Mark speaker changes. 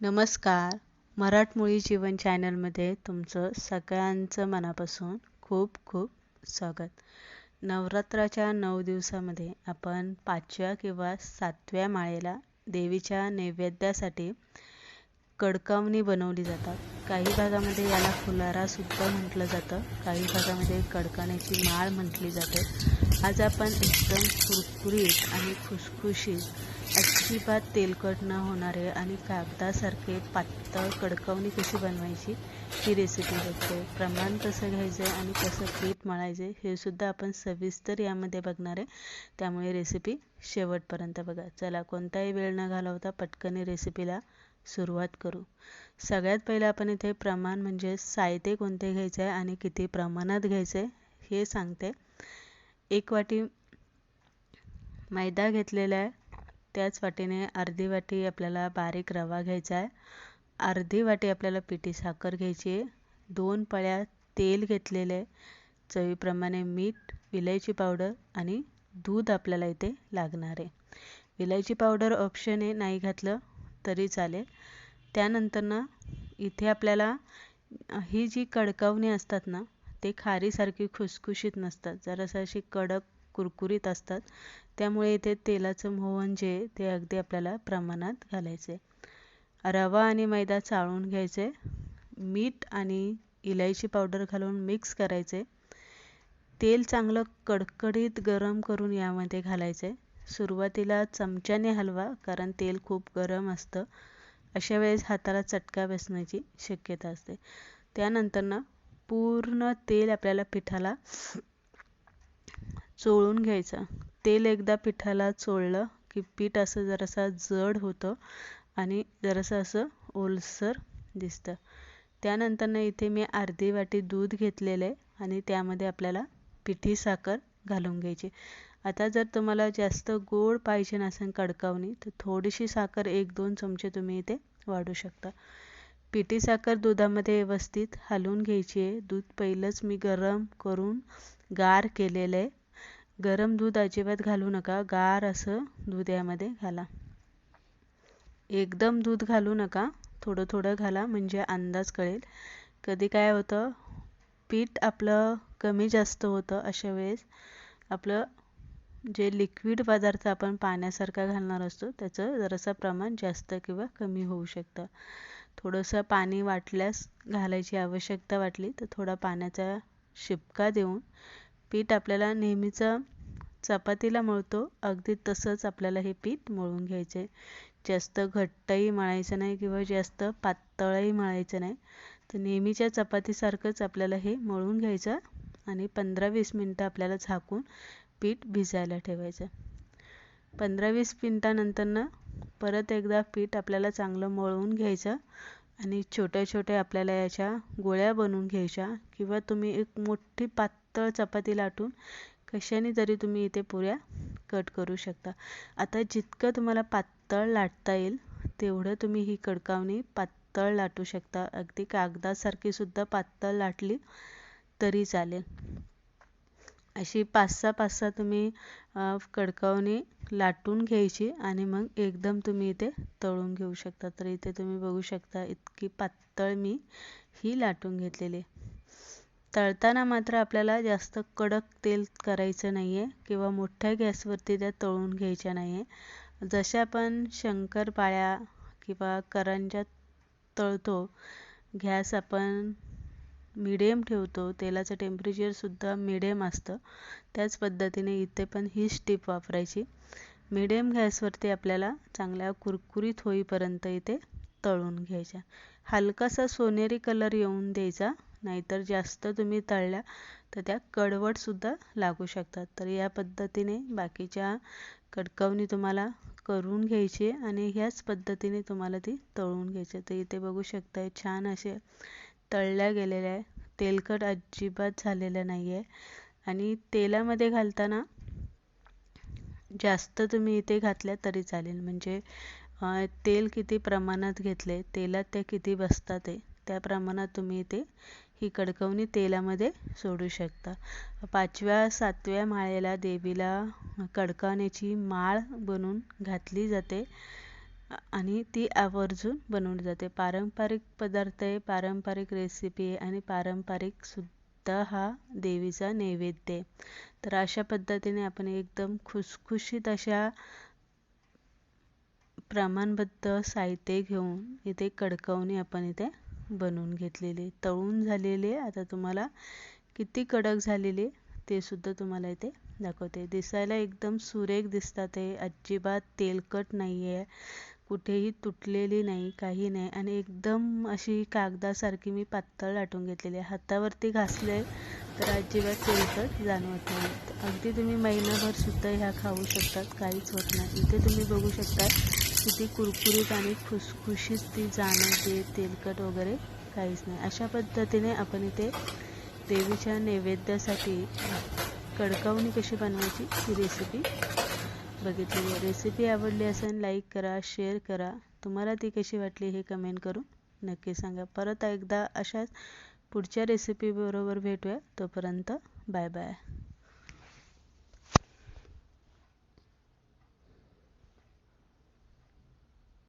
Speaker 1: नमस्कार. मराठमोळी जीवन चॅनलमध्ये तुमचं सगळ्यांचं मनापासून खूप खूप स्वागत. नवरात्राच्या नऊ दिवसामध्ये आपण पाचव्या किंवा सातव्या माळेला देवीच्या नैवेद्यासाठी कडकावणी बनवली जातात. काही भागामध्ये याला फुलारासुद्धा म्हटलं जातं. काही भागामध्ये कडकाण्याची माळ म्हटली जाते. आज आपण एकदम कुरकुरीत आणि खुसखुशीत अजिबात तेलकट न होणारे आणि कागदासारखे पातळ कडकवणी कशी बनवायची ही रेसिपी बघते. प्रमाण कसं घ्यायचं आहे आणि कसं पीठ मळायचं हे सुद्धा आपण सविस्तर यामध्ये बघणार आहे. त्यामुळे रेसिपी शेवटपर्यंत बघा. चला कोणताही वेळ न घालवता पटकन रेसिपीला सुरुवात करू. सगळ्यात पहिलं आपण इथे प्रमाण म्हणजे साहित्य कोणते घ्यायचं आहे आणि किती प्रमाणात घ्यायचं आहे हे सांगते. एक वाटी मैदा घेतलेला आहे. त्याच वाटीने अर्धी वाटी आपल्याला बारीक रवा घ्यायचा आहे. अर्धी वाटी आपल्याला पिठी साखर घ्यायची आहे. दोन पळ्या तेल घेतलेले आहे चवीप्रमाणे मीठ विलायची पावडर आणि दूध आपल्याला इथे लागणार आहे. विलायची पावडर ऑप्शन आहे नाही घातलं तरी चालेल. त्यानंतर ना इथे आपल्याला ही जी कडकावणी असतात ना ते खारीसारखी खुसखुशीत नसतात. जरासं अशी कडक कुरकुरीत असतात. त्यामुळे इथे तेलाचं मोहन जे ते अगदी आपल्याला प्रमाणात घालायचे. रवा आणि मैदा चाळून घ्यायचे. मीठ आणि इलायची पावडर घालून मिक्स करायचे. तेल चांगलं कडकडीत गरम करून यामध्ये घालायचे. सुरुवातीला चमच्याने हलवा कारण तेल खूप गरम असतं. अशा वेळेस हाताला चटका बसण्याची शक्यता असते. त्यानंतर ना पूर्ण तेल आपल्याला पिठाला चोळून घ्यायचं. तेल एकदा पिठाला चोळलं की पीठ असं जरासं जड होतं आणि जरासं असं ओलसर दिसतं. त्यानंतरनं इथे मी अर्धी वाटी दूध घेतलेलं आहे आणि त्यामध्ये आपल्याला पिठी साखर घालून घ्यायची. आता जर तुम्हाला जास्त गोड पाहिजे नसेल कडकावणी तर थोडीशी साखर एक दोन चमचे तुम्ही इथे वाढू शकता. पिठी साखर दुधामध्ये व्यवस्थित हलवून घ्यायची आहे. दूध पहिलंच मी गरम करून गार केलेलं आहे. गरम दूध अजिबात घालू नका. गार असं दूध यामध्ये घाला. एकदम दूध घालू नका. थोडं थोडं घाला म्हणजे अंदाज कळेल. कधी काय होतं पीठ आपलं कमी जास्त होतं अशा वेळेस. आपलं जे लिक्विड पदार्थ आपण पाण्यासारखा घालणार असतो त्याचं जरासं प्रमाण जास्त किंवा कमी होऊ शकतं. थोडंसं पाणी वाटल्यास घालायची आवश्यकता वाटली तर थोडा पाण्याचा शिपका देऊन पीठ आपल्याला नेहमीचं चपातीला मळतो. अगदी तसंच आपल्याला हे पीठ मळून घ्यायचे. जास्त घट्टही मळायचं नाही किंवा जास्त पातळही मळायचं नाही. तर नेहमीच्या चपातीसारखंच आपल्याला हे मळून घ्यायचं आणि पंधरा वीस मिनटं आपल्याला झाकून पीठ भिजायला ठेवायचं. पंधरा वीस मिनटानंतरनं परत एकदा पीठ आपल्याला चांगलं मळून घ्यायचं आणि छोट्या छोट्या आपल्याला याच्या गोळ्या बनवून घ्यायच्या किंवा तुम्ही एक मोठी पात पातळ चपाती लाटून कशाने जरी तुम्ही इथे पुऱ्या कट करू शकता. आता जितकं तुम्हाला पातळ लाटता येईल तेवढं तुम्ही ही कडकावणी पातळ लाटू शकता. अगदी कागदासारखी सुद्धा पातळ लाटली तरी चालेल. अशी पाच सहा पाच सहा तुम्ही कडकावणी लाटून घ्यायची आणि मग एकदम तुम्ही इथे तळून घेऊ शकता. तर इथे तुम्ही बघू शकता इतकी पातळ मी ही लाटून घेतलेली तळताना मात्र आपल्याला जास्त कडक तेल करायचं नाही आहे किंवा मोठ्या गॅसवरती त्या तळून घ्यायच्या नाही आहे जशा आपण शंकरपाळ्या किंवा करंज्या तळतो गॅस आपण मिडियम ठेवतो तेलाचं टेम्परेचरसुद्धा मिडियम असतं. त्याच पद्धतीने इथे पण हीच टीप वापरायची. मिडियम गॅसवरती आपल्याला चांगल्या कुरकुरीत होईपर्यंत इथे तळून घ्यायच्या. हलकासा सोनेरी कलर येऊन द्यायचा. नाहीतर जास्त तुम्ही तळल्या तर त्या कडवटसुद्धा लागू शकतात. तर या पद्धतीने बाकीच्या कडकवणी तुम्हाला करून घ्यायची आणि ह्याच पद्धतीने तुम्हाला ती तळून घ्यायची तर इथे बघू शकताय छान असे तळल्या गेलेल्या आहे. तेलकट अजिबात झालेलं नाही आहे आणि तेलामध्ये घालताना जास्त तुम्ही इथे घातल्या तरी चालेल. म्हणजे तेल किती प्रमाणात घेतले तेलात ते किती बसतात ते त्या प्रमाणात तुम्ही इथे ही कडकवणी तेलामध्ये सोडू शकता. पाचव्या सातव्या माळेला देवीला कडकवण्याची माळ बनवून घातली जाते आणि ती आवर्जून बनवली जाते. पारंपरिक पदार्थ आहे पारंपरिक रेसिपी आहे आणि पारंपरिक सुद्धा हा देवीचा नैवेद्य आहे. तर अशा पद्धतीने आपण एकदम खुसखुशीत अशा प्रमाणबद्ध साहित्य घेऊन इथे कडकवणी आपण इथे बनवून घेतलेले तळून झालेले. आता तुम्हाला किती कडक झालेली ते सुद्धा तुम्हाला इथे दाखवते. दिसायला एकदम सुरेख दिसतात आहे अजिबात तेलकट नाही आहे कुठेही तुटलेली नाही काही नाही. आणि एकदम अशी कागदासारखी मी पातळ लाटून घेतलेली आहे. हातावरती घासले तर अजिबात तेलकट जाणवत नाही. अगदी तुम्ही महिनाभर सुद्धा ह्या खाऊ शकतात. काहीच होत नाही. इथे तुम्ही बघू शकता किती कुरकुरीत आणि खुसखुशीत ती जाणवते तेलकट वगैरे काहीच नाही. अशा पद्धतीने आपण इथे देवीच्या नैवेद्यासाठी कडकावणी कशी बनवायची ही रेसिपी बघितली रेसिपी आवडली असेल लाईक करा शेअर करा. तुम्हाला ती कशी वाटली हे कमेंट करून नक्की सांगा. परत एकदा अशाच पुढच्या रेसिपीबरोबर भेटूया. तोपर्यंत बाय बाय